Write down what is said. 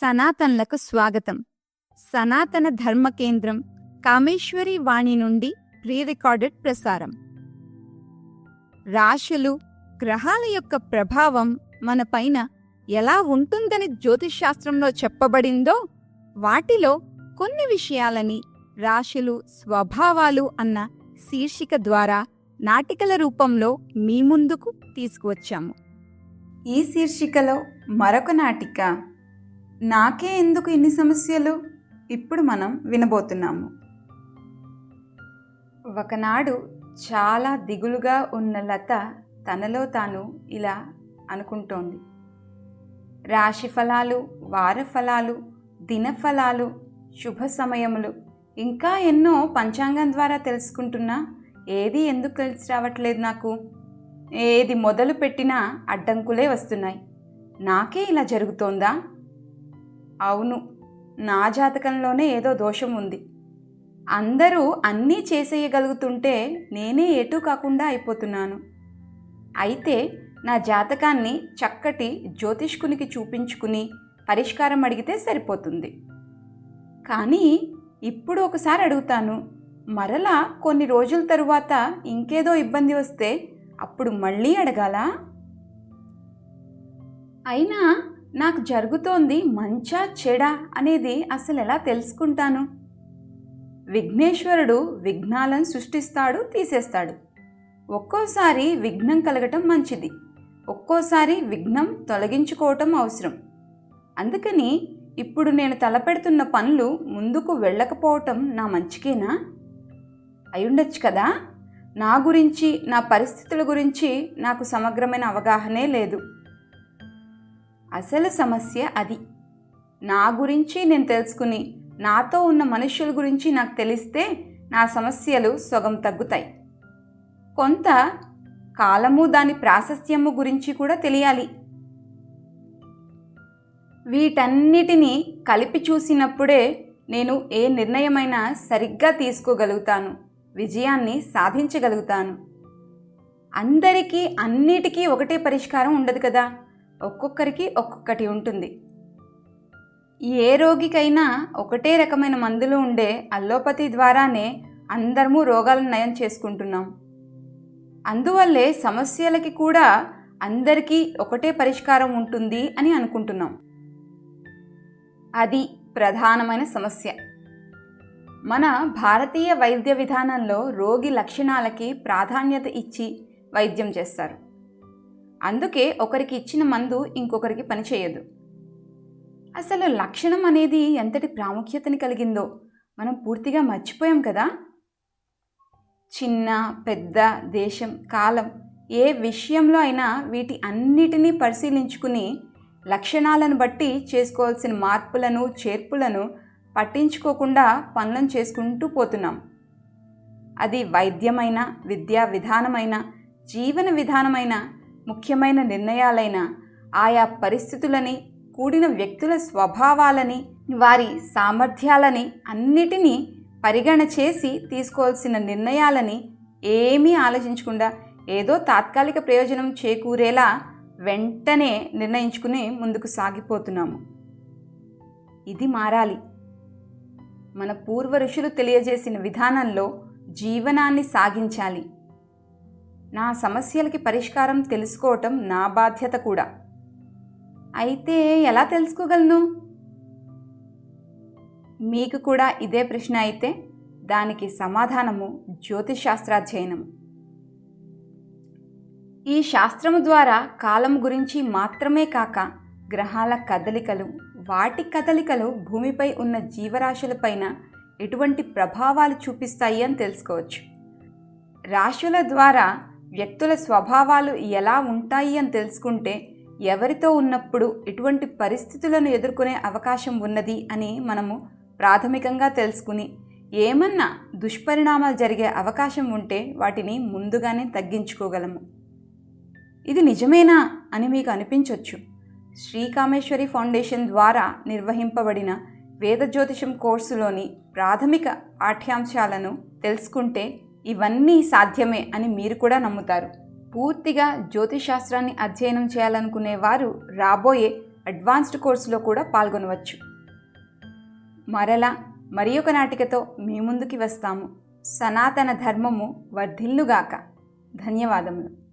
సనాతన్లకు స్వాగతం. సనాతన ధర్మ కేంద్రం కామేశ్వరి వాణి నుండి ప్రీ రికార్డెడ్ ప్రసారం. రాశులు గ్రహాల యొక్క ప్రభావం మన పైన ఎలా ఉంటుందని జ్యోతిష్శాస్త్రంలో చెప్పబడిందో వాటిలో కొన్ని విషయాలని రాశులు స్వభావాలు అన్న శీర్షిక ద్వారా నాటికల రూపంలో మీ ముందుకు తీసుకువచ్చాము. ఈ శీర్షికలో మరొక నాటిక నాకే ఎందుకు ఇన్ని సమస్యలు? ఇప్పుడు మనం వినబోతున్నాము. ఒకనాడు చాలా దిగులుగా ఉన్న లత తనలో తాను ఇలా అనుకుంటోంది. రాశి ఫలాలు వార ఫలాలు దినఫలాలు శుభ సమయములు ఇంకా ఎన్నో పంచాంగం ద్వారా తెలుసుకుంటున్నా ఏది ఎందుకు తెలిసి రావట్లేదు నాకు? ఏది మొదలు పెట్టినా అడ్డంకులే వస్తున్నాయి. నాకే ఇలా జరుగుతోందా? అవును నా జాతకంలోనే ఏదో దోషం ఉంది. అందరూ అన్నీ చేసేయగలుగుతుంటే నేనే ఎటు కాకుండా అయిపోతున్నాను. అయితే నా జాతకాన్ని చక్కటి జ్యోతిష్కునికి చూపించుకుని పరిష్కారం అడిగితే సరిపోతుంది. కానీ ఇప్పుడు ఒకసారి అడుగుతాను మరలా కొన్ని రోజుల తరువాత ఇంకేదో ఇబ్బంది వస్తే అప్పుడు మళ్ళీ అడగాలా? అయినా నాకు జరుగుతోంది మంచా చెడా అనేది అసలు ఎలా తెలుసుకుంటాను? విఘ్నేశ్వరుడు విఘ్నాలను సృష్టిస్తాడు తీసేస్తాడు. ఒక్కోసారి విఘ్నం కలగటం మంచిది. ఒక్కోసారి విఘ్నం తొలగించుకోవటం అవసరం. అందుకని ఇప్పుడు నేను తలపెడుతున్న పనులు ముందుకు వెళ్ళకపోవటం నా మంచికేనా? అయ్యుండొచ్చు కదా. నా గురించి నా పరిస్థితుల గురించి నాకు సమగ్రమైన అవగాహనే లేదు. అసలు సమస్య అది. నా గురించి నేను తెలుసుకుని నాతో ఉన్న మనుషుల గురించి నాకు తెలిస్తే నా సమస్యలు సొగం తగ్గుతాయి. కొంత కాలము దాని ప్రాశస్త్యము గురించి కూడా తెలియాలి. వీటన్నిటినీ కలిపి చూసినప్పుడే నేను ఏ నిర్ణయమైనా సరిగ్గా తీసుకోగలుగుతాను విజయాన్ని సాధించగలుగుతాను. అందరికీ అన్నిటికీ ఒకటే పరిష్కారం ఉండదు కదా? ఒక్కొక్కరికి ఒక్కొక్కటి ఉంటుంది. ఏ రోగికైనా ఒకటే రకమైన మందులు ఉండే అల్లోపతి ద్వారానే అందరము రోగాలను నయం చేసుకుంటున్నాం. అందువల్లే సమస్యలకి కూడా అందరికీ ఒకటే పరిష్కారం ఉంటుంది అని అనుకుంటున్నాం. అది ప్రధానమైన సమస్య. మన భారతీయ వైద్య విధానంలో రోగి లక్షణాలకి ప్రాధాన్యత ఇచ్చి వైద్యం చేస్తారు. అందుకే ఒకరికి ఇచ్చిన మందు ఇంకొకరికి పనిచేయదు అసలు లక్షణం అనేది ఎంతటి ప్రాముఖ్యతని కలిగిందో మనం పూర్తిగా మర్చిపోయాం కదా. చిన్న పెద్ద దేశం కాలం ఏ విషయంలో అయినా వీటి అన్నిటినీ పరిశీలించుకుని లక్షణాలను బట్టి చేసుకోవాల్సిన మార్పులను చేర్పులను పట్టించుకోకుండా పనులను చేసుకుంటూ పోతున్నాం. అది వైద్యమైన విద్యా విధానమైన జీవన విధానమైన ముఖ్యమైన నిర్ణయాలైన ఆయా పరిస్థితులని కూడిన వ్యక్తుల స్వభావాలని వారి సామర్థ్యాలని అన్నిటినీ పరిగణ చేసి తీసుకోవాల్సిన నిర్ణయాలని ఏమీ ఆలోచించకుండా ఏదో తాత్కాలిక ప్రయోజనం చేకూరేలా వెంటనే నిర్ణయించుకుని ముందుకు సాగిపోతున్నాము. ఇది మారాలి. మన పూర్వ ఋషులు తెలియజేసిన విధానంలో జీవనాన్ని సాగించాలి. నా సమస్యలకి పరిష్కారం తెలుసుకోవటం నా బాధ్యత కూడా. అయితే ఎలా తెలుసుకోగలను? మీకు కూడా ఇదే ప్రశ్న అయితే దానికి సమాధానము జ్యోతిషాస్త్రాధ్యయనం ఈ శాస్త్రము ద్వారా కాలం గురించి మాత్రమే కాక గ్రహాల కదలికలు వాటి కదలికలు భూమిపై ఉన్న జీవరాశులపైన ఎటువంటి ప్రభావాలు చూపిస్తాయి అని తెలుసుకోవచ్చు. రాశుల ద్వారా వ్యక్తుల స్వభావాలు ఎలా ఉంటాయి అని తెలుసుకుంటే ఎవరితో ఉన్నప్పుడు ఎటువంటి పరిస్థితులను ఎదుర్కొనే అవకాశం ఉన్నది అని మనము ప్రాథమికంగా తెలుసుకుని ఏమన్నా దుష్పరిణామాలు జరిగే అవకాశం ఉంటే వాటిని ముందుగానే తగ్గించుకోగలము. ఇది నిజమేనా అని మీకు అనిపించవచ్చు శ్రీకామేశ్వరి ఫౌండేషన్ ద్వారా నిర్వహింపబడిన వేద జ్యోతిషం కోర్సులోని ప్రాథమిక పాఠ్యాంశాలను తెలుసుకుంటే ఇవన్నీ సాధ్యమే అని మీరు కూడా నమ్ముతారు. పూర్తిగా జ్యోతిశాస్త్రాన్ని అధ్యయనం చేయాలనుకునే వారు రాబోయే అడ్వాన్స్డ్ కోర్సులో కూడా పాల్గొనవచ్చు. మరలా మరి ఒక నాటికతో మీ ముందుకి వస్తాము. సనాతన ధర్మము వర్ధిల్లుగాక. ధన్యవాదములు.